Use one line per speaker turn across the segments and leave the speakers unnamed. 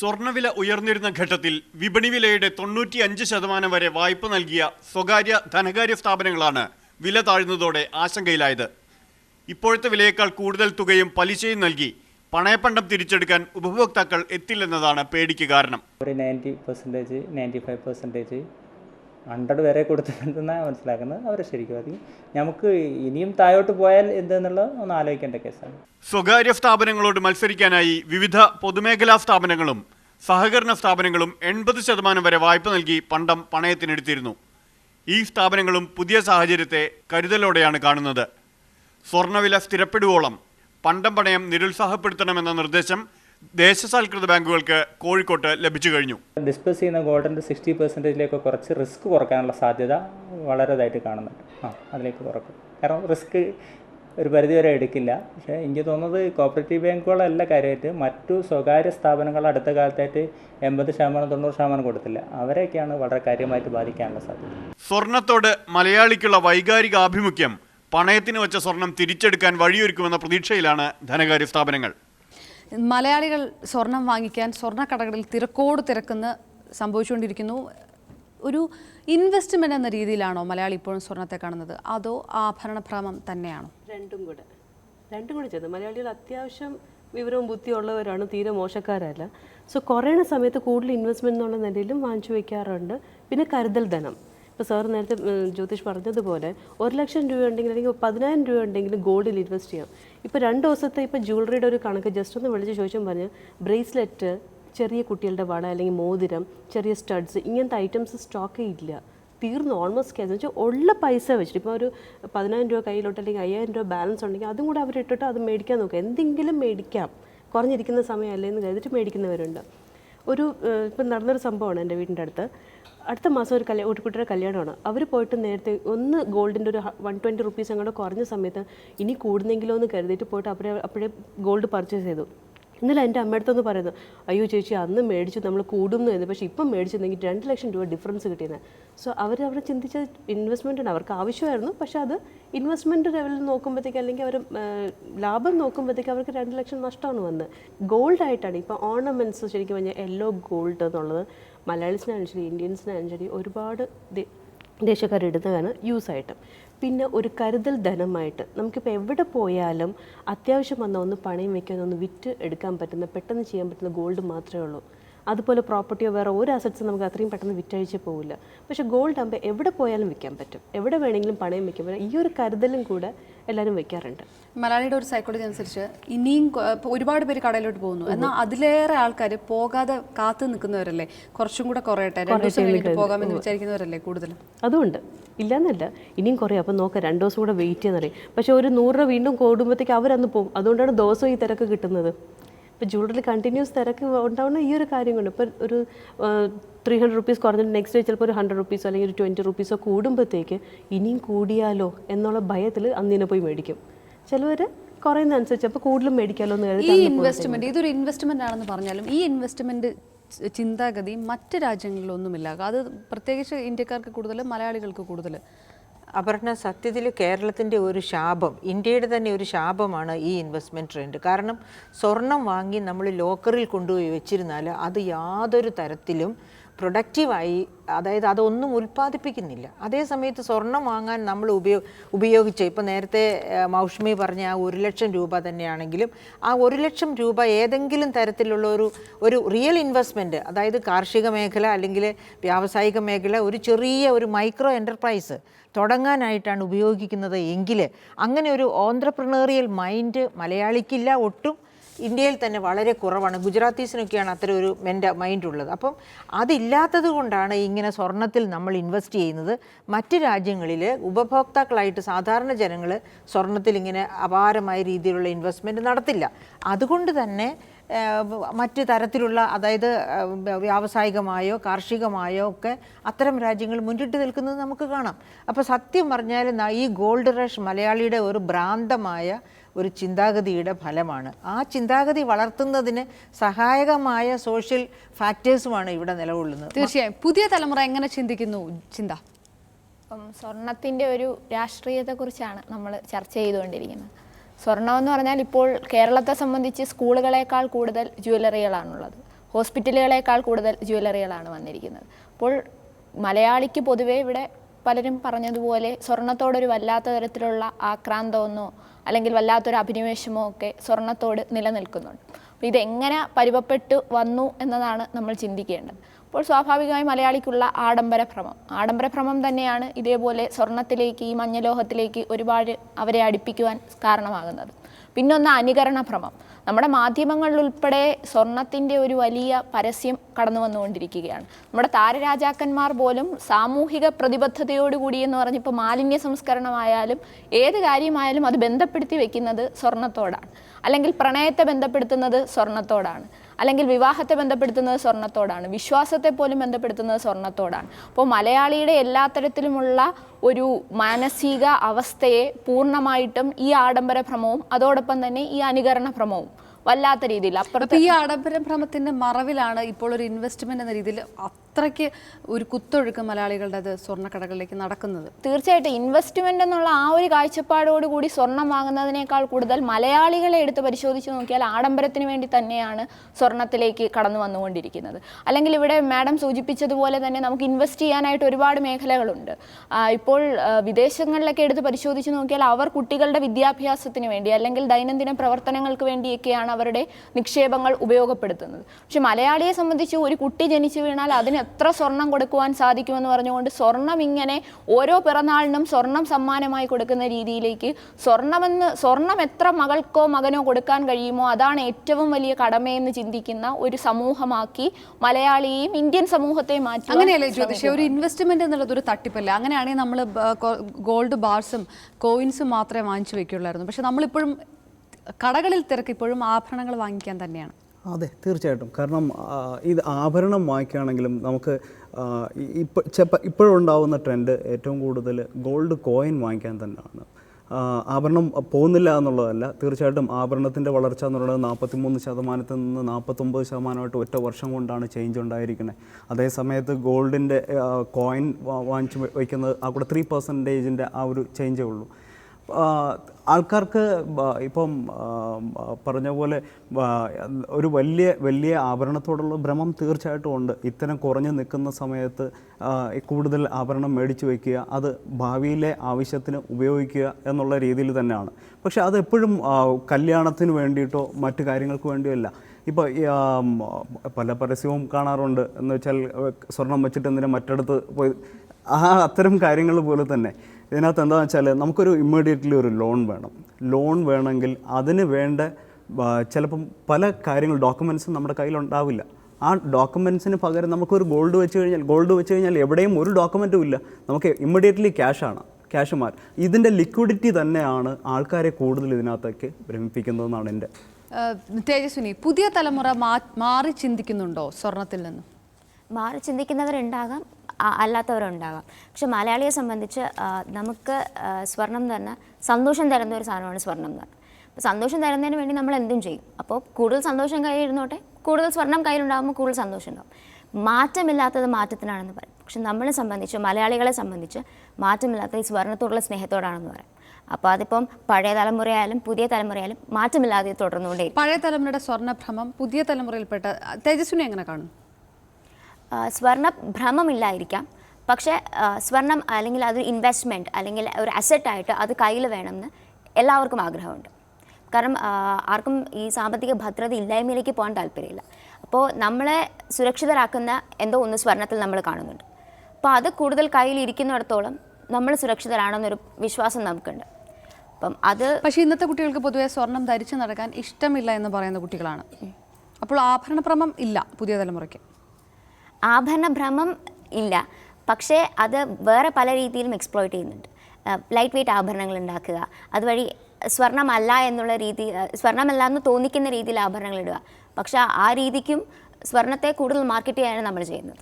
സ്വർണവില ഉയർന്നിരുന്ന ഘട്ടത്തിൽ വിപണി വിലയുടെ തൊണ്ണൂറ്റിയഞ്ച് ശതമാനം വരെ വായ്പ നൽകിയ സ്വകാര്യ ധനകാര്യ സ്ഥാപനങ്ങളാണ് വില താഴ്ന്നതോടെ ആശങ്കയിലായത്. ഇപ്പോഴത്തെ വിലയേക്കാൾ കൂടുതൽ തുകയും പലിശയും നൽകി പണയപ്പണ്ടം തിരിച്ചെടുക്കാൻ ഉപഭോക്താക്കൾ എത്തില്ലെന്നതാണ് പേടിക്ക് കാരണം.
ഒരു ninety percentage ninety five percentage hundred വരെ കൊടുത്തിട്ടുണ്ടെന്നാണ് മനസ്സിലാക്കുന്നത്. അവർ ശരിക്കും അത് നമുക്ക് ഇനിയും താഴോട്ട് പോയാൽ എന്തെന്നുള്ളത് ഒന്ന് ആലോചിക്കേണ്ട കേസാണ്.
സ്വകാര്യ സ്ഥാപനങ്ങളോട് മത്സരിക്കാനായി വിവിധ പൊതുമേഖലാ സ്ഥാപനങ്ങളും സഹകരണ സ്ഥാപനങ്ങളും എൺപത് ശതമാനം വരെ വായ്പ നൽകി പണ്ടം പണയത്തിനെടുത്തിരുന്നു. ഈ സ്ഥാപനങ്ങളും പുതിയ സാഹചര്യത്തെ കരുതലോടെയാണ് കാണുന്നത്. സ്വർണവില സ്ഥിരപ്പെടുവോളം പണ്ടം പണയം നിരുത്സാഹപ്പെടുത്തണമെന്ന നിർദ്ദേശം ദേശസാൽകൃത ബാങ്കുകൾക്ക് കോഴിക്കോട്ട് ലഭിച്ചു കഴിഞ്ഞു.
ഡിസ്കസ് ചെയ്യുന്ന ഗോൾഡിന്റെ സിക്സ്റ്റി പെർസെന്റേജിലേക്ക് കുറച്ച് റിസ്ക് കുറയ്ക്കാനുള്ള സാധ്യത വളരെ ഇതായിട്ട് കാണുന്നുണ്ട്. ആ അതിലേക്ക് കുറക്കും. കാരണം റിസ്ക് ഒരു പരിധിവരെ എടുക്കില്ല. പക്ഷേ എനിക്ക് തോന്നുന്നത് കോപ്പറേറ്റീവ് ബാങ്കുകളല്ല കാര്യമായിട്ട് മറ്റു സ്വകാര്യ സ്ഥാപനങ്ങൾ അടുത്ത കാലത്തായിട്ട് എൺപത് ശതമാനം തൊണ്ണൂറ് ശതമാനം കൊടുത്തില്ല. അവരെയൊക്കെയാണ് വളരെ കാര്യമായിട്ട് ബാധിക്കാനുള്ള സാധ്യത.
സ്വർണത്തോട് മലയാളിക്കുള്ള വൈകാരിക ആഭിമുഖ്യം പണയത്തിന് വെച്ച സ്വർണം തിരിച്ചെടുക്കാൻ വഴിയൊരുക്കുമെന്ന പ്രതീക്ഷയിലാണ് ധനകാര്യ സ്ഥാപനങ്ങൾ.
മലയാളികൾ സ്വർണം വാങ്ങിക്കാൻ സ്വർണക്കടകളിൽ തിരക്കോട് തിരക്കുന്ന സംഭവിച്ചുകൊണ്ടിരിക്കുന്നു. ഒരു ഇൻവെസ്റ്റ്മെന്റ് എന്ന രീതിയിലാണോ മലയാളി ഇപ്പോഴും സ്വർണത്തെ കാണുന്നത്? അതോ ആഭരണഭ്രമം തന്നെയാണോ?
രണ്ടും കൂടെ. രണ്ടും കൂടെ ചെയ്തു മലയാളികൾ അത്യാവശ്യം വിവരവും ബുദ്ധിയുള്ളവരാണ് തീരെ മോശക്കാരല്ല. സോ കുറയണ സമയത്ത് കൂടുതൽ ഇൻവെസ്റ്റ്മെന്റ് എന്നുള്ള നിലയിലും വാങ്ങിച്ചു വയ്ക്കാറുണ്ട്. പിന്നെ കരുതൽ ധനം. ഇപ്പോൾ സാർ നേരത്തെ ജ്യോതിഷ് പറഞ്ഞതുപോലെ ഒരു ലക്ഷം രൂപ ഉണ്ടെങ്കിൽ അല്ലെങ്കിൽ പതിനായിരം രൂപ ഉണ്ടെങ്കിൽ ഗോൾഡിൽ ഇൻവെസ്റ്റ് ചെയ്യാം. ഇപ്പോൾ രണ്ട് ദിവസത്തെ ഇപ്പോൾ ജ്വല്ലറിയുടെ ഒരു കണക്ക് ജസ്റ്റ് ഒന്ന് വിളിച്ച് ചോദിച്ചാൽ പറഞ്ഞ് ബ്രേസ്ലെറ്റ് ചെറിയ കുട്ടികളുടെ വള അല്ലെങ്കിൽ മോതിരം ചെറിയ സ്റ്റഡ്സ് ഇങ്ങനത്തെ ഐറ്റംസ് സ്റ്റോക്കേ ഇല്ല തീർന്നു ഓൾമോസ്റ്റ് കേസ് വെച്ചാൽ ഉള്ള പൈസ വെച്ചിട്ട് ഇപ്പോൾ ഒരു പതിനായിരം രൂപ കയ്യിലോട്ട് അല്ലെങ്കിൽ അയ്യായിരം രൂപ ബാലൻസ് ഉണ്ടെങ്കിൽ അതും കൂടെ അവർ ഇട്ടിട്ട് അത് മേടിക്കാൻ നോക്കുക എന്തെങ്കിലും മേടിക്കാം. കുറഞ്ഞിരിക്കുന്ന സമയമല്ലേ എന്ന് കരുതിയിട്ട് മേടിക്കുന്നവരുണ്ട്. ഒരു ഇപ്പം നടന്നൊരു സംഭവമാണ് എന്റെ വീടിന്റെ അടുത്ത്. അടുത്ത മാസം ഒരു കല്യാണം ഒരു കല്യാണമാണ്. അവർ പോയിട്ട് നേരത്തെ ഒന്ന് ഗോൾഡിന്റെ ഒരു വൺ ട്വന്റി റുപ്പീസ് അങ്ങോട്ട് കുറഞ്ഞ സമയത്ത് ഇനി കൂടുന്നെങ്കിലോ എന്ന് കരുതിയിട്ട് പോയിട്ട് അപ്പോഴേ അപ്പോഴേ ഗോൾഡ് പർച്ചേസ് ചെയ്തു. ഇന്നലെ എന്റെ അമ്മയടുത്തൊന്ന് പറയുന്നു അയ്യോ ചേച്ചി അന്ന് മേടിച്ചു നമ്മൾ കൂടുന്നു എന്ന്. പക്ഷേ ഇപ്പം മേടിച്ചിരുന്നെങ്കിൽ രണ്ട് ലക്ഷം രൂപ ഡിഫറൻസ് കിട്ടിയത് സോ അവർ അവിടെ ചിന്തിച്ച ഇൻവെസ്റ്റ്മെന്റ് ആണ്. അവർക്ക് ആവശ്യമായിരുന്നു. പക്ഷേ അത് ഇൻവെസ്റ്റ്മെന്റ് ലെവലിൽ നോക്കുമ്പോഴത്തേക്ക് അല്ലെങ്കിൽ അവർ ലാഭം നോക്കുമ്പോഴത്തേക്ക് അവർക്ക് രണ്ട് ലക്ഷം നഷ്ടമാണ് വന്നത് ഗോൾഡ് ആയിട്ടാണ്. ഇപ്പോൾ ഓർണമെന്റ്സ് ശരിക്കും പറഞ്ഞാൽ യെല്ലോ ഗോൾഡ് എന്നുള്ളത് മലയാളീസിനാണെങ്കിലും ശരി ഇന്ത്യൻസിനായാലും ശരി ഒരുപാട് ദേ- ഇടുന്നതാണ് യൂസ് ആയിട്ട് പിന്നെ ഒരു കരുതൽ ധനമായിട്ട് നമുക്കിപ്പോൾ എവിടെ പോയാലും അത്യാവശ്യം വന്ന ഒന്ന് പണയം വെക്കാൻ ഒന്ന് വിറ്റ് എടുക്കാൻ പറ്റുന്ന പെട്ടെന്ന് ചെയ്യാൻ പറ്റുന്ന ഗോൾഡ് മാത്രമേ ഉള്ളൂ. അതുപോലെ പ്രോപ്പർട്ടിയോ വേറെ ഒരു അസറ്റ്സ് നമുക്ക് അത്രയും പെട്ടെന്ന് വിറ്റഴിച്ച് പോകില്ല പക്ഷേ ഗോൾഡ് ആകുമ്പോൾ എവിടെ പോയാലും വിൽക്കാൻ പറ്റും. എവിടെ വേണമെങ്കിലും പണയം വെക്കാൻ പറ്റും. ഈ ഒരു കരുതലും കൂടെ എല്ലാവരും വെക്കാറുണ്ട്.
മലയാളിയുടെ ഒരു സൈക്കോളജി അനുസരിച്ച് ഇനിയും ഒരുപാട് പേര് കടയിലോട്ട് പോകുന്നു. എന്നാൽ അതിലേറെ ആൾക്കാർ പോകാതെ കാത്തു നിൽക്കുന്നവരല്ലേ? കുറച്ചും കൂടെ കുറയട്ടെ. രണ്ടു ദിവസം കഴിഞ്ഞിട്ട് പോകാമെന്ന് വിചാരിക്കുന്നവരല്ലേ കൂടുതലും?
അതുകൊണ്ട് ഇല്ലയെന്നല്ല ഇനിയും കുറേ അപ്പം നോക്കാം രണ്ട് ദിവസം കൂടെ വെയിറ്റ് ചെയ്യുന്നറിയാം പക്ഷേ ഒരു നൂറ് രൂപ വീണ്ടും കൂടുമ്പോഴത്തേക്ക് അവരന്ന് പോകും. അതുകൊണ്ടാണ് ദിവസവും ഈ തിരക്ക് കിട്ടുന്നത്. ഇപ്പോൾ ജ്വല്ലറിൽ കണ്ടിന്യൂസ് തിരക്ക് ഉണ്ടാവുന്ന ഈ ഒരു കാര്യം കൊണ്ട് ഇപ്പോൾ ഒരു ത്രീ ഹൺഡ്രഡ് റുപ്പീസ് കുറഞ്ഞിട്ട് നെക്സ്റ്റ് ഡേ ചിലപ്പോൾ ഒരു ഹൺഡ്രഡ് റുപ്പീസോ അല്ലെങ്കിൽ ഒരു ട്വന്റി റുപ്പീസോ കൂടുമ്പോഴത്തേക്ക് ഇനിയും കൂടിയാലോ എന്നുള്ള ഭയത്തിൽ അന്ന് അന്നിനെ പോയി മേടിക്കും. ചിലവർ കുറയുന്നതനുസരിച്ച് അപ്പോൾ കൂടുതലും മേടിക്കാമല്ലോ എന്ന് കരുതി ഈ
ഇൻവെസ്റ്റ്മെന്റ് ഇതൊരു ഇൻവെസ്റ്റ്മെന്റ് ആണെന്ന് പറഞ്ഞാലും ഈ ഇൻവെസ്റ്റ്മെന്റ് ചിന്താഗതി മറ്റ് രാജ്യങ്ങളിലൊന്നുമില്ല. അത് പ്രത്യേകിച്ച് ഇന്ത്യക്കാർക്ക് കൂടുതൽ മലയാളികൾക്ക് കൂടുതൽ
അപർണ സത്യത്തിൽ കേരളത്തിന്റെ ഒരു ശാപം ഇന്ത്യയുടെ തന്നെ ഒരു ശാപമാണ് ഈ ഇൻവെസ്റ്റ്മെന്റ് ട്രെൻഡ് കാരണം സ്വർണം വാങ്ങി നമ്മൾ ലോക്കറിൽ കൊണ്ടുപോയി വെച്ചിരുന്നാൽ അത് യാതൊരു തരത്തിലും പ്രൊഡക്റ്റീവായി അതായത് അതൊന്നും ഉൽപ്പാദിപ്പിക്കുന്നില്ല. അതേ സമയത്ത് സ്വർണം വാങ്ങാൻ നമ്മൾ ഉപയോ ഉപയോഗിച്ച് ഇപ്പോൾ നേരത്തെ മൗഷ്മി പറഞ്ഞ ആ ഒരു ലക്ഷം രൂപ തന്നെയാണെങ്കിലും ആ ഒരു ലക്ഷം രൂപ ഏതെങ്കിലും തരത്തിലുള്ള ഒരു ഒരു റിയൽ ഇൻവെസ്റ്റ്മെന്റ് അതായത് കാർഷിക മേഖല അല്ലെങ്കിൽ വ്യാവസായിക മേഖല ഒരു ചെറിയ ഒരു മൈക്രോ എന്റർപ്രൈസ് തുടങ്ങാനായിട്ടാണ് ഉപയോഗിക്കുന്നത് എങ്കിൽ അങ്ങനെ ഒരു ഓന്ത്രപ്രണേറിയൽ മൈൻഡ് മലയാളിക്കില്ല ഒട്ടും ഇന്ത്യയിൽ തന്നെ വളരെ കുറവാണ്. ഗുജറാത്തീസിനൊക്കെയാണ് അത്തരം ഒരു മെന്റ മൈൻഡ് ഉള്ളത്. അപ്പം അതില്ലാത്തത് കൊണ്ടാണ് ഇങ്ങനെ സ്വർണത്തിൽ നമ്മൾ ഇൻവെസ്റ്റ് ചെയ്യുന്നത്. മറ്റ് രാജ്യങ്ങളിൽ ഉപഭോക്താക്കളായിട്ട് സാധാരണ ജനങ്ങൾ സ്വർണത്തിൽ ഇങ്ങനെ അപാരമായ രീതിയിലുള്ള ഇൻവെസ്റ്റ്മെന്റ് നടത്തില്ല. അതുകൊണ്ട് തന്നെ മറ്റ് തരത്തിലുള്ള അതായത് വ്യാവസായികമായോ കാർഷികമായോ ഒക്കെ അത്തരം രാജ്യങ്ങൾ മുന്നിട്ട് നിൽക്കുന്നത് നമുക്ക് കാണാം. അപ്പോൾ സത്യം പറഞ്ഞാൽ ഈ ഗോൾഡ് റഷ് മലയാളിയുടെ ഒരു ഭ്രാന്തമായ ഒരു ചിന്താഗതിയുടെ ഫലമാണ്. ആ ചിന്താഗതി വളർത്തുന്നതിന് സഹായകമായ സോഷ്യൽ ഫാക്ടേഴ്സുമാണ് ഇവിടെ നിലകൊള്ളുന്നത്.
തീർച്ചയായും. പുതിയ തലമുറ എങ്ങനെ ചിന്തിക്കുന്നു ചിന്ത?
അപ്പം സ്വർണത്തിന്റെ ഒരു രാഷ്ട്രീയത്തെക്കുറിച്ചാണ് നമ്മൾ ചർച്ച ചെയ്തുകൊണ്ടിരിക്കുന്നത്. സ്വർണം എന്ന് പറഞ്ഞാൽ ഇപ്പോൾ കേരളത്തെ സംബന്ധിച്ച് സ്കൂളുകളേക്കാൾ കൂടുതൽ ജ്വല്ലറികളാണുള്ളത്. ഹോസ്പിറ്റലുകളേക്കാൾ കൂടുതൽ ജ്വല്ലറികളാണ് വന്നിരിക്കുന്നത്. അപ്പോൾ മലയാളിക്ക് പൊതുവേ ഇവിടെ പലരും പറഞ്ഞതുപോലെ സ്വർണത്തോടൊരു വല്ലാത്ത തരത്തിലുള്ള ആക്രാന്തമെന്നോ അല്ലെങ്കിൽ വല്ലാത്തൊരു അഭിനിവേശമോ ഒക്കെ സ്വർണത്തോട് നിലനിൽക്കുന്നുണ്ട്. അപ്പോൾ ഇതെങ്ങനെ പരുവപ്പെട്ടു വന്നു എന്നതാണ് നമ്മൾ ചിന്തിക്കേണ്ടത്. അപ്പോൾ സ്വാഭാവികമായി മലയാളിക്കുള്ള ആഡംബര ഭ്രമം. ആഡംബര ഭ്രമം തന്നെയാണ് ഇതേപോലെ സ്വർണത്തിലേക്ക് ഈ മഞ്ഞലോഹത്തിലേക്ക് ഒരുപാട് അവരെ അടുപ്പിക്കുവാൻ കാരണമാകുന്നത്. പിന്നൊന്ന് അനുകരണ ഭ്രമം നമ്മുടെ മാധ്യമങ്ങളിൽ ഉൾപ്പെടെ സ്വർണത്തിന്റെ ഒരു വലിയ പരസ്യം കടന്നു വന്നുകൊണ്ടിരിക്കുകയാണ്. നമ്മുടെ താരരാജാക്കന്മാർ പോലും സാമൂഹിക പ്രതിബദ്ധതയോടുകൂടി എന്ന് പറഞ്ഞിപ്പോൾ മാലിന്യ സംസ്കരണമായാലും ഏത് കാര്യമായാലും അത് ബന്ധപ്പെടുത്തി വെക്കുന്നത് സ്വർണത്തോടാണ്. അല്ലെങ്കിൽ പ്രണയത്തെ ബന്ധപ്പെടുത്തുന്നത് സ്വർണത്തോടാണ്. അല്ലെങ്കിൽ വിവാഹത്തെ ബന്ധപ്പെടുത്തുന്നത് സ്വർണത്തോടാണ് വിശ്വാസത്തെ പോലും ബന്ധപ്പെടുത്തുന്നത് സ്വർണത്തോടാണ്. അപ്പോൾ മലയാളിയുടെ എല്ലാ തരത്തിലുമുള്ള ഒരു മാനസിക അവസ്ഥയെ പൂർണമായിട്ടും ഈ ആഡംബര ഭ്രമവും അതോടൊപ്പം തന്നെ ഈ അനുകരണ ഭ്രമവും വല്ലാത്ത രീതിയിൽ അപ്പുറത്ത്
ഈ ആഡംബര ഭ്രമത്തിന്റെ മറവിലാണ് ഇപ്പോൾ ഒരു ഇൻവെസ്റ്റ്മെന്റ് എന്ന രീതിയിൽ അത്രയ്ക്ക് ഒരു കുത്തൊഴുക്ക് മലയാളികളുടെ സ്വർണക്കടകളിലേക്ക് നടക്കുന്നത്.
തീർച്ചയായിട്ടും ഇൻവെസ്റ്റ്മെന്റ് എന്നുള്ള ആ ഒരു കാഴ്ചപ്പാടോടുകൂടി സ്വർണം വാങ്ങുന്നതിനേക്കാൾ കൂടുതൽ മലയാളികളെ എടുത്ത് പരിശോധിച്ച് നോക്കിയാൽ ആഡംബരത്തിന് വേണ്ടി തന്നെയാണ് സ്വർണത്തിലേക്ക് കടന്നു വന്നുകൊണ്ടിരിക്കുന്നത്. അല്ലെങ്കിൽ ഇവിടെ മാഡം സൂചിപ്പിച്ചതുപോലെ തന്നെ നമുക്ക് ഇൻവെസ്റ്റ് ചെയ്യാനായിട്ട് ഒരുപാട് മേഖലകളുണ്ട്. ഇപ്പോൾ വിദേശങ്ങളിലൊക്കെ എടുത്ത് പരിശോധിച്ച് നോക്കിയാൽ അവർ കുട്ടികളുടെ വിദ്യാഭ്യാസത്തിന് വേണ്ടി അല്ലെങ്കിൽ ദൈനംദിന പ്രവർത്തനങ്ങൾക്ക് വേണ്ടിയൊക്കെയാണ് അവരുടെ നിക്ഷേപങ്ങൾ ഉപയോഗപ്പെടുത്തുന്നത്. പക്ഷെ മലയാളിയെ സംബന്ധിച്ച് ഒരു കുട്ടി ജനിച്ചു വീണാൽ അതിന് എത്ര സ്വർണം കൊടുക്കുവാൻ സാധിക്കുമെന്ന് പറഞ്ഞുകൊണ്ട് സ്വർണം ഇങ്ങനെ ഓരോ പിറന്നാളിനും സ്വർണം സമ്മാനമായി കൊടുക്കുന്ന രീതിയിലേക്ക് സ്വർണമെന്ന് സ്വർണം എത്ര മകൾക്കോ മകനോ കൊടുക്കാൻ കഴിയുമോ അതാണ് ഏറ്റവും വലിയ കടമയെന്ന് ചിന്തിക്കുന്ന ഒരു സമൂഹമാക്കി മലയാളിയെയും ഇന്ത്യൻ സമൂഹത്തെയും മാറ്റി.
അങ്ങനെയല്ലേ ജ്യോതിഷ ഒരു ഇൻവെസ്റ്റ്മെന്റ് എന്നുള്ളത് ഒരു തട്ടിപ്പല്ല? അങ്ങനെയാണെങ്കിൽ നമ്മൾ ഗോൾഡ് ബാർസും കോയിൻസും മാത്രമേ വാങ്ങിച്ചു വെക്കുള്ളായിരുന്നു. പക്ഷെ നമ്മളിപ്പോഴും കടകളിൽ തിരക്ക് ഇപ്പോഴും ആഭരണങ്ങൾ വാങ്ങിക്കാൻ തന്നെയാണ്.
അതെ തീർച്ചയായിട്ടും. കാരണം ഇത് ആഭരണം വാങ്ങിക്കുകയാണെങ്കിലും നമുക്ക് ഇപ്പോൾ ഇപ്പോഴുണ്ടാവുന്ന ട്രെൻഡ് ഏറ്റവും കൂടുതൽ ഗോൾഡ് കോയിൻ വാങ്ങിക്കാൻ തന്നെയാണ്. ആഭരണം പോകുന്നില്ല എന്നുള്ളതല്ല തീർച്ചയായിട്ടും ആഭരണത്തിന്റെ വളർച്ച എന്ന് പറയുന്നത് നാൽപ്പത്തി മൂന്ന് ശതമാനത്തിൽ നിന്ന് നാൽപ്പത്തൊമ്പത് ശതമാനമായിട്ട് ഒറ്റ വർഷം കൊണ്ടാണ് ചേഞ്ച് ഉണ്ടായിരിക്കുന്നത്. അതേ സമയത്ത് ഗോൾഡിന്റെ കോയിൻ വാങ്ങിച്ച് വയ്ക്കുന്നത് കൂടെ ത്രീ പെർസെന്റേജിന്റെ ആ ഒരു ചേഞ്ചേ ഉള്ളൂ. ആൾക്കാർക്ക് ഇപ്പം പറഞ്ഞ പോലെ ഒരു വലിയ വലിയ ആഭരണത്തോടുള്ള ഭ്രമം തീർച്ചയായിട്ടും ഉണ്ട്. ഇത്തരം കുറഞ്ഞു നിൽക്കുന്ന സമയത്ത് കൂടുതൽ ആഭരണം മേടിച്ചു വയ്ക്കുക അത് ഭാവിയിലെ ആവശ്യത്തിന് ഉപയോഗിക്കുക എന്നുള്ള രീതിയിൽ തന്നെയാണ്. പക്ഷേ അത് എപ്പോഴും കല്യാണത്തിന് വേണ്ടിയിട്ടോ മറ്റു കാര്യങ്ങൾക്ക് വേണ്ടിയോ അല്ല. ഇപ്പോൾ പല പരസ്യവും കാണാറുണ്ട്. എന്ന് വെച്ചാൽ സ്വർണം വെച്ചിട്ട് എന്തിനാ മറ്റടുത്ത് പോയി? ആ അത്തരം കാര്യങ്ങൾ പോലെ തന്നെ. ഇതിനകത്ത് എന്താണെന്ന് വെച്ചാൽ നമുക്കൊരു ഇമ്മീഡിയറ്റ്ലി ഒരു ലോൺ വേണം. ലോൺ വേണമെങ്കിൽ അതിന് വേണ്ട ചിലപ്പം പല കാര്യങ്ങൾ ഡോക്യുമെൻസും നമ്മുടെ കയ്യിലുണ്ടാവില്ല ആ ഡോക്യുമെൻസിന് പകരം നമുക്കൊരു ഗോൾഡ് വെച്ച് കഴിഞ്ഞാൽ ഗോൾഡ് വെച്ച് കഴിഞ്ഞാൽ എവിടെയും ഒരു ഡോക്യുമെന്റും ഇല്ല. നമുക്ക് ഇമ്മീഡിയറ്റ്ലി ക്യാഷാണ് ക്യാഷ് മാറി ഇതിന്റെ ലിക്വിഡിറ്റി തന്നെയാണ് ആൾക്കാരെ കൂടുതൽ ഇതിനകത്തേക്ക് ഭ്രമിപ്പിക്കുന്നതെന്നാണ്
എന്റെ തേജസ്വിനി പുതിയ തലമുറ മാറി ചിന്തിക്കുന്നുണ്ടോ സ്വർണത്തിൽ നിന്ന്?
മാറി ചിന്തിക്കുന്നവരുണ്ടാകാം. അല്ലാത്തവരുണ്ടാകാം പക്ഷെ മലയാളിയെ സംബന്ധിച്ച് നമുക്ക് സ്വർണം എന്ന് പറഞ്ഞാൽ സന്തോഷം തരുന്ന ഒരു സാധനമാണ് സ്വർണം എന്ന് പറഞ്ഞാൽ. അപ്പോൾ സന്തോഷം തരുന്നതിന് വേണ്ടി നമ്മൾ എന്തും ചെയ്യും. അപ്പോൾ കൂടുതൽ സന്തോഷം കയ്യിലിരുന്നോട്ടെ കൂടുതൽ സ്വർണം കയ്യിലുണ്ടാകുമ്പോൾ കൂടുതൽ സന്തോഷം ഉണ്ടാകും മാറ്റമില്ലാത്തത് മാറ്റത്തിനാണെന്ന് പറയും. പക്ഷെ നമ്മളെ സംബന്ധിച്ച് മലയാളികളെ സംബന്ധിച്ച് മാറ്റമില്ലാത്ത ഈ സ്വർണത്തോടുള്ള സ്നേഹത്തോടാണെന്ന് പറയും. അപ്പോൾ അതിപ്പം പഴയ തലമുറയായാലും പുതിയ തലമുറയായാലും മാറ്റമില്ലാതെ തുടർന്നുകൊണ്ടേ
പഴയ തലമുറയുടെ സ്വർണഭ്രമം പുതിയ തലമുറയിൽപ്പെട്ട തേജസ്വിനെ എങ്ങനെ കാണും?
സ്വർണ ഭ്രമമില്ലായിരിക്കാം. പക്ഷേ സ്വർണം അല്ലെങ്കിൽ അതൊരു ഇൻവെസ്റ്റ്മെന്റ് അല്ലെങ്കിൽ ഒരു അസറ്റായിട്ട് അത് കയ്യിൽ വേണമെന്ന് എല്ലാവർക്കും ആഗ്രഹമുണ്ട്. കാരണം ആർക്കും ഈ സാമ്പത്തിക ഭദ്രത ഇല്ലായ്മയിലേക്ക് പോകാൻ താല്പര്യമില്ല. അപ്പോൾ നമ്മളെ സുരക്ഷിതരാക്കുന്ന എന്തോ ഒന്ന് സ്വർണത്തിൽ നമ്മൾ കാണുന്നുണ്ട്. അപ്പോൾ അത് കൂടുതൽ കയ്യിൽ ഇരിക്കുന്നിടത്തോളം നമ്മൾ സുരക്ഷിതരാണെന്നൊരു വിശ്വാസം നമുക്കുണ്ട്. അപ്പം അത്
പക്ഷേ ഇന്നത്തെ കുട്ടികൾക്ക് പൊതുവെ സ്വർണം ധരിച്ചു നടക്കാൻ ഇഷ്ടമില്ല എന്ന് പറയുന്ന കുട്ടികളാണ്. അപ്പോൾ ആഭരണ ഇല്ല പുതിയ തലമുറയ്ക്ക്.
ആഭരണ ഭ്രമം ഇല്ല. പക്ഷേ അത് വേറെ പല രീതിയിലും എക്സ്പ്ലോയിറ്റ് ചെയ്യുന്നുണ്ട്. ലൈറ്റ് വെയ്റ്റ് ആഭരണങ്ങൾ ഉണ്ടാക്കുക. അതുവഴി സ്വർണമല്ല എന്നുള്ള രീതി സ്വർണമല്ല എന്ന് തോന്നിക്കുന്ന രീതിയിൽ ആഭരണങ്ങൾ ഇടുക. പക്ഷേ ആ രീതിക്കും സ്വർണത്തെ കൂടുതൽ മാർക്കറ്റ് ചെയ്യാനാണ് നമ്മൾ ചെയ്യുന്നത്.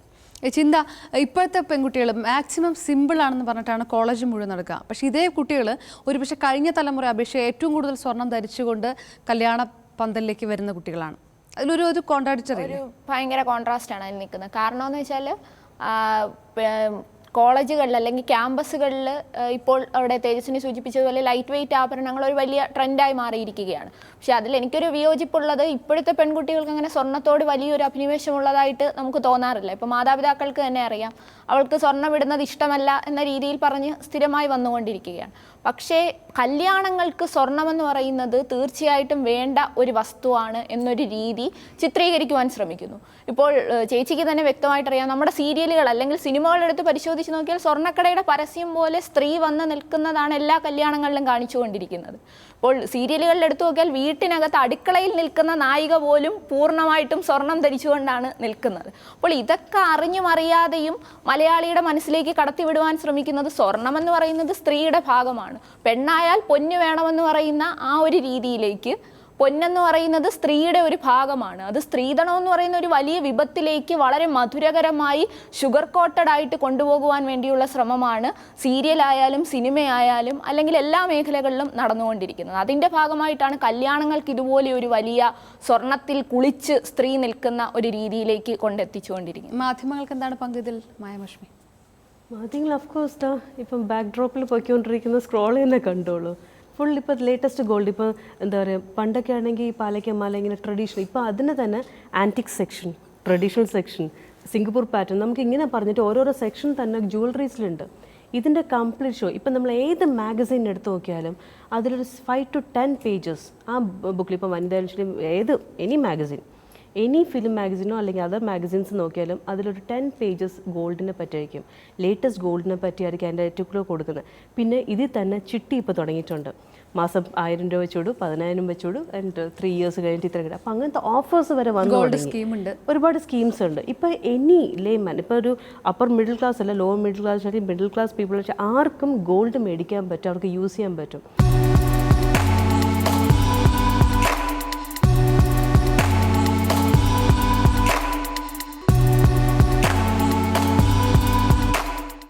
ചിന്ത ഇപ്പോഴത്തെ പെൺകുട്ടികൾ മാക്സിമം സിമ്പിൾ ആണെന്ന് പറഞ്ഞിട്ടാണ് കോളേജ് മുഴുവൻ നടക്കുക. പക്ഷേ ഇതേ കുട്ടികൾ ഒരുപക്ഷെ കഴിഞ്ഞ തലമുറ അപേക്ഷിച്ച് ഏറ്റവും കൂടുതൽ സ്വർണം ധരിച്ചുകൊണ്ട് കല്യാണ പന്തലിലേക്ക് വരുന്ന കുട്ടികളാണ്. അതിലൊരു ഒരു കോൺട്രാഡിക്ടറി
ഒരു ഭയങ്കര കോൺട്രാസ്റ്റ് ആണ് അതിൽ നിൽക്കുന്നത്. കാരണം എന്ന് വെച്ചാൽ കോളേജുകളിൽ അല്ലെങ്കിൽ ക്യാമ്പസുകളിൽ ഇപ്പോൾ അവിടെ തേജസ്വിനി സൂചിപ്പിച്ചതുപോലെ ലൈറ്റ് വെയിറ്റ് ആഭരണങ്ങൾ ഒരു വലിയ ട്രെൻഡായി മാറിയിരിക്കുകയാണ്. പക്ഷെ അതിൽ എനിക്കൊരു വിയോജിപ്പുള്ളത് ഇപ്പോഴത്തെ പെൺകുട്ടികൾക്ക് അങ്ങനെ സ്വർണത്തോട് വലിയൊരു അഭിനിവേശമുള്ളതായിട്ട് നമുക്ക് തോന്നാറില്ല. ഇപ്പോൾ മാതാപിതാക്കൾക്ക് തന്നെ അറിയാം. അവൾക്ക് സ്വർണം ഇടുന്നത് ഇഷ്ടമല്ല എന്ന രീതിയിൽ പറഞ്ഞ് സ്ഥിരമായി വന്നുകൊണ്ടിരിക്കുകയാണ്. പക്ഷേ കല്യാണങ്ങൾക്ക് സ്വർണമെന്ന് പറയുന്നത് തീർച്ചയായിട്ടും വേണ്ട ഒരു വസ്തുവാണ് എന്നൊരു രീതി ചിത്രീകരിക്കുവാൻ ശ്രമിക്കുന്നു. ഇപ്പോൾ ചേച്ചിക്ക് തന്നെ വ്യക്തമായിട്ടറിയാം. നമ്മുടെ സീരിയലുകൾ അല്ലെങ്കിൽ സിനിമകളെടുത്ത് പരിശോധിച്ച് നോക്കിയാൽ സ്വർണക്കടയുടെ പരസ്യം പോലെ സ്ത്രീ വന്ന് നിൽക്കുന്നതാണ് എല്ലാ കല്യാണങ്ങളിലും കാണിച്ചുകൊണ്ടിരിക്കുന്നത്. അപ്പോൾ സീരിയലുകളിൽ എടുത്തു നോക്കിയാൽ വീട്ടിനകത്ത് അടുക്കളയിൽ നിൽക്കുന്ന നായിക പോലും പൂർണമായിട്ടും സ്വർണം ധരിച്ചുകൊണ്ടാണ് നിൽക്കുന്നത്. അപ്പോൾ ഇതൊക്കെ അറിഞ്ഞും അറിയാതെയും മലയാളിയുടെ മനസ്സിലേക്ക് കടത്തിവിടുവാൻ ശ്രമിക്കുന്നത് സ്വർണമെന്ന് പറയുന്നത് സ്ത്രീയുടെ ഭാഗമാണ്. പെണ്ണായാൽ പൊന്നു വേണമെന്ന് പറയുന്ന ആ ഒരു രീതിയിലേക്ക് പൊന്നെന്ന് പറയുന്നത് സ്ത്രീയുടെ ഒരു ഭാഗമാണ്. അത് സ്ത്രീധനം എന്ന് പറയുന്ന ഒരു വലിയ വിപത്തിലേക്ക് വളരെ മധുരകരമായി ഷുഗർ കോട്ടഡ് ആയിട്ട് കൊണ്ടുപോകുവാൻ വേണ്ടിയുള്ള ശ്രമമാണ് സീരിയലായാലും സിനിമയായാലും അല്ലെങ്കിൽ എല്ലാ മേഖലകളിലും നടന്നുകൊണ്ടിരിക്കുന്നത്. അതിന്റെ ഭാഗമായിട്ടാണ് കല്യാണങ്ങൾക്ക് ഇതുപോലെ ഒരു വലിയ സ്വർണത്തിൽ കുളിച്ച് സ്ത്രീ നിൽക്കുന്ന ഒരു രീതിയിലേക്ക് കൊണ്ടെത്തിച്ചുകൊണ്ടിരിക്കുന്നത്.
മാധ്യമങ്ങൾക്ക് എന്താണ് പങ്കിതിൽ ഇതിൽ മായമഷ്മി?
മാധ്യമങ്ങൾ ഓഫ് കോഴ്സ് ഡാ ഇപ്പം ബാക്ക് ഡ്രോപ്പിൽ പോയിക്കൊണ്ടിരിക്കുന്ന സ്ക്രോൾ തന്നെ കണ്ടോളൂ ഫുൾ ഇപ്പോൾ ലേറ്റസ്റ്റ് ഗോൾഡ് ഇപ്പോൾ എന്താ പറയുക പണ്ടൊക്കെ ആണെങ്കിൽ ഈ പാലയ്ക്കമാല ഇങ്ങനെ ട്രഡീഷണൽ ഇപ്പോൾ അതിന് തന്നെ antique section traditional section Singapore pattern നമുക്ക് ഇങ്ങനെ പറഞ്ഞിട്ട് ഓരോരോ സെക്ഷൻ തന്നെ ജ്വല്ലറീസിലുണ്ട് ഇതിന്റെ കംപ്ലീറ്റ് ഷോ ഇപ്പം നമ്മൾ ഏത് മാഗസിൻ എടുത്ത് നോക്കിയാലും അതിലൊരു ഫൈവ് ടു ടെൻ പേജസ് ആ ബുക്കിൽ ഇപ്പം വനിതാ ഏത് എനി മാഗസൈൻ എനി ഫിലിം മാഗസിനോ അല്ലെങ്കിൽ അതർ മാഗസിൻസ് നോക്കിയാലും അതിലൊരു ടെൻ പേജസ് ഗോൾഡിനെ പറ്റിയായിരിക്കും. ലേറ്റസ്റ്റ് ഗോൾഡിനെ പറ്റിയായിരിക്കും അതിന്റെ ഏറ്റവും കൊടുക്കുന്നത്. പിന്നെ ഇതിൽ തന്നെ ചിട്ടി ഇപ്പോൾ തുടങ്ങിയിട്ടുണ്ട്. മാസം ആയിരം രൂപ വെച്ചോടു പതിനായിരം വെച്ചോടു ആൻഡ് ത്രീ ഇയേഴ്സ് കഴിഞ്ഞിട്ട് ഇത്ര കിട്ടും. അപ്പം അങ്ങനത്തെ ഓഫേഴ്സ് വരെ വന്നു
ഗോൾഡ് ഉണ്ട്.
ഒരുപാട് സ്കീംസ് ഉണ്ട്. ഇപ്പോൾ എനി ലേമാൻ ഇപ്പോൾ ഒരു അപ്പർ മിഡിൽ ക്ലാസ് അല്ല ലോവർ മിഡിൽ ക്ലാസ് അല്ലെങ്കിൽ മിഡിൽ ക്ലാസ് പീപ്പിൾ വെച്ചാൽ ആർക്കും ഗോൾഡ് മേടിക്കാൻ പറ്റും അവർക്ക് യൂസ് ചെയ്യാൻ പറ്റും.